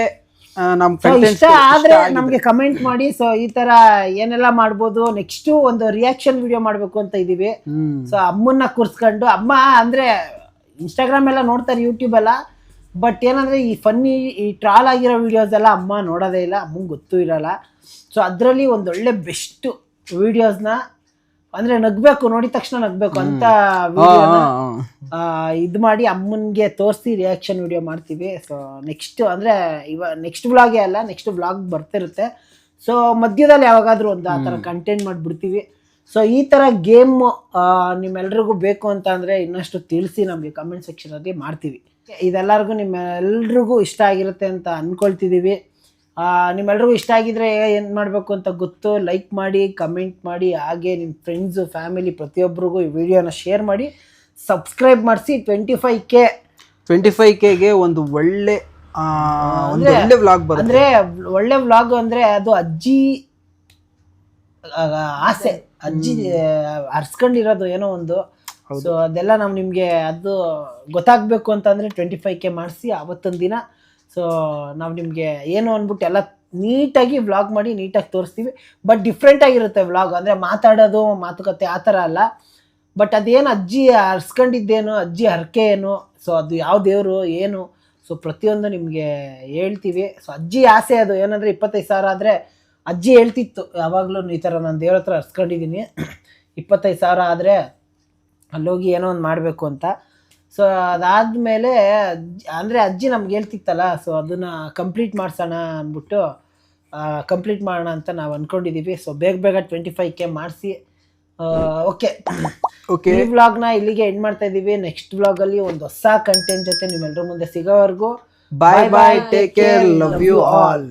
ನಮ್ ಇಷ್ಟ ಆದ್ರೆ ನಮ್ಗೆ ಕಮೆಂಟ್ ಮಾಡಿ ಸೊ ಈ ತರ ಏನೆಲ್ಲ ಮಾಡ್ಬೋದು ನೆಕ್ಸ್ಟ್ ಒಂದು ರಿಯಾಕ್ಷನ್ ವಿಡಿಯೋ ಮಾಡ್ಬೇಕು ಅಂತ ಇದೀವಿ. ಸೊ ಅಮ್ಮನ್ನ ಕೂರ್ಸ್ಕೊಂಡು ಅಮ್ಮ ಅಂದ್ರೆ ಇನ್ಸ್ಟಾಗ್ರಾಮ್ ಎಲ್ಲ ನೋಡ್ತಾರೆ ಯೂಟ್ಯೂಬ್ ಎಲ್ಲ. ಬಟ್ ಏನಂದ್ರೆ ಈ ಫನ್ನಿ ಈ ಟ್ರಾಲ್ ಆಗಿರೋ ವಿಡಿಯೋಸ್ ಎಲ್ಲ ಅಮ್ಮ ನೋಡೋದೇ ಇಲ್ಲ ಅಮ್ಮಂಗೆ ಗೊತ್ತೂ ಇರಲ್ಲ. ಸೊ ಅದರಲ್ಲಿ ಒಂದೊಳ್ಳೆ ಬೆಸ್ಟ್ ವಿಡಿಯೋಸ್ನ ಅಂದ್ರೆ ನಗ್ಬೇಕು ನೋಡಿದ ತಕ್ಷಣ ನಗ್ಬೇಕು ಅಂತ ವಿಡಿಯೋನ ಇದು ಮಾಡಿ ಅಮ್ಮನಿಗೆ ತೋರಿಸಿ ರಿಯಾಕ್ಷನ್ ವಿಡಿಯೋ ಮಾಡ್ತೀವಿ. ಸೊ ನೆಕ್ಸ್ಟ್ ಅಂದ್ರೆ ಇವ ನೆಕ್ಸ್ಟ್ ಬ್ಲಾಗೇ ಅಲ್ಲ ನೆಕ್ಸ್ಟ್ ಬ್ಲಾಗ್ ಬರ್ತಿರುತ್ತೆ. ಸೊ ಮಧ್ಯದಲ್ಲಿ ಯಾವಾಗಾದ್ರೂ ಒಂದು ಆ ಥರ ಕಂಟೆಂಟ್ ಮಾಡಿಬಿಡ್ತೀವಿ. ಸೊ ಈ ಥರ ಗೇಮ್ ನಿಮ್ಮೆಲ್ರಿಗೂ ಬೇಕು ಅಂತ ಅಂದ್ರೆ ಇನ್ನಷ್ಟು ತಿಳಿಸಿ ನಮಗೆ ಕಮೆಂಟ್ ಸೆಕ್ಷನಲ್ಲಿ ಮಾಡ್ತೀವಿ. ಇದೆಲ್ಲರಿಗೂ ನಿಮ್ಮೆಲ್ರಿಗೂ ಇಷ್ಟ ಆಗಿರುತ್ತೆ ಅಂತ ಅಂದ್ಕೊಳ್ತಿದ್ದೀವಿ ಆ, ನಿಮ್ಮೆಲ್ರಿಗೂ ಇಷ್ಟ ಆಗಿದ್ರೆ ಏನು ಮಾಡಬೇಕು ಅಂತ ಗೊತ್ತು ಲೈಕ್ ಮಾಡಿ ಕಮೆಂಟ್ ಮಾಡಿ ಹಾಗೆ ನಿಮ್ಮ ಫ್ರೆಂಡ್ಸು ಫ್ಯಾಮಿಲಿ ಪ್ರತಿಯೊಬ್ಬರಿಗೂ ಈ ವಿಡಿಯೋನ ಶೇರ್ ಮಾಡಿ ಸಬ್ಸ್ಕ್ರೈಬ್ ಮಾಡಿಸಿ twenty five K twenty five ಕೆಗೆ ಒಂದು ಒಳ್ಳೆ ಒಂದು ಒಳ್ಳೆ ವ್ಲಾಗ್ ಬರುತ್ತೆ. ಅಂದರೆ ಒಳ್ಳೆ ವ್ಲಾಗ್ ಅಂದರೆ ಅದು ಅಜ್ಜಿ ಆಸೆ. ಅಜ್ಜಿ ಹರ್ಸ್ಕೊಂಡಿರೋದು ಏನೋ ಒಂದು. ಸೊ ಅದೆಲ್ಲ ನಾವು ನಿಮಗೆ ಅದು ಗೊತ್ತಾಗಬೇಕು ಅಂತಂದರೆ ಟ್ವೆಂಟಿ ಫೈವ್ ಕೆ ಮಾಡಿಸಿ ಆವತ್ತೊಂದು ದಿನ ಸೊ ನಾವು ನಿಮಗೆ ಏನು ಅಂದ್ಬಿಟ್ಟು ಎಲ್ಲ ನೀಟಾಗಿ ವ್ಲಾಗ್ ಮಾಡಿ ನೀಟಾಗಿ ತೋರಿಸ್ತೀವಿ. ಬಟ್ ಡಿಫ್ರೆಂಟ್ ಆಗಿರುತ್ತೆ ವ್ಲಾಗ್ ಅಂದರೆ ಮಾತಾಡೋದು, ಮಾತುಕತೆ ಆ ಥರ ಅಲ್ಲ. ಬಟ್ ಅದೇನು ಅಜ್ಜಿ ಹರ್ಸ್ಕೊಂಡಿದ್ದೇನು, ಅಜ್ಜಿ ಹರಕೆ ಏನು ಸೊ ಅದು ಯಾವ ದೇವರು, ಏನು ಸೊ ಪ್ರತಿಯೊಂದು ನಿಮಗೆ ಹೇಳ್ತೀವಿ. ಸೊ ಅಜ್ಜಿ ಆಸೆ ಅದು. ಏನಂದರೆ ಇಪ್ಪತ್ತೈದು ಸಾವಿರ ಆದರೆ ಅಜ್ಜಿ ಹೇಳ್ತಿತ್ತು. ಯಾವಾಗಲೂ ಈ ಥರ ನಾನು ದೇವ್ರ ಹತ್ರ ಹರ್ಸ್ಕೊಂಡಿದ್ದೀನಿ. ಇಪ್ಪತ್ತೈದು ಸಾವಿರ ಆದರೆ ಅಲ್ಲೋಗಿ ಏನೋ ಒಂದು ಮಾಡಬೇಕು ಅಂತ. ಸೊ ಅದಾದಮೇಲೆ ಅಂದರೆ ಅಜ್ಜಿ ನಮ್ಗೆ ಹೇಳ್ತಿತ್ತಲ್ಲ ಸೊ ಅದನ್ನು ಕಂಪ್ಲೀಟ್ ಮಾಡಿಸೋಣ ಅಂದ್ಬಿಟ್ಟು ಕಂಪ್ಲೀಟ್ ಮಾಡೋಣ ಅಂತ ನಾವು ಅಂದ್ಕೊಂಡಿದ್ದೀವಿ ಸೊ ಬೇಗ ಬೇಗ ಟ್ವೆಂಟಿ ಫೈವ್ ಕೆ ಮಾಡಿಸಿ ಓಕೆ ಓಕೆ ಈ ವ್ಲಾಗ್ನ ಇಲ್ಲಿಗೆ ಎಂಡ್ ಮಾಡ್ತಾ ಇದ್ದೀವಿ ನೆಕ್ಸ್ಟ್ ವ್ಲಾಗಲ್ಲಿ ಒಂದು ಹೊಸ ಕಂಟೆಂಟ್ ಜೊತೆ ನಿಮ್ಮೆಲ್ಲರ ಮುಂದೆ ಸಿಗೋವರೆಗೂ. Bye bye take care love you all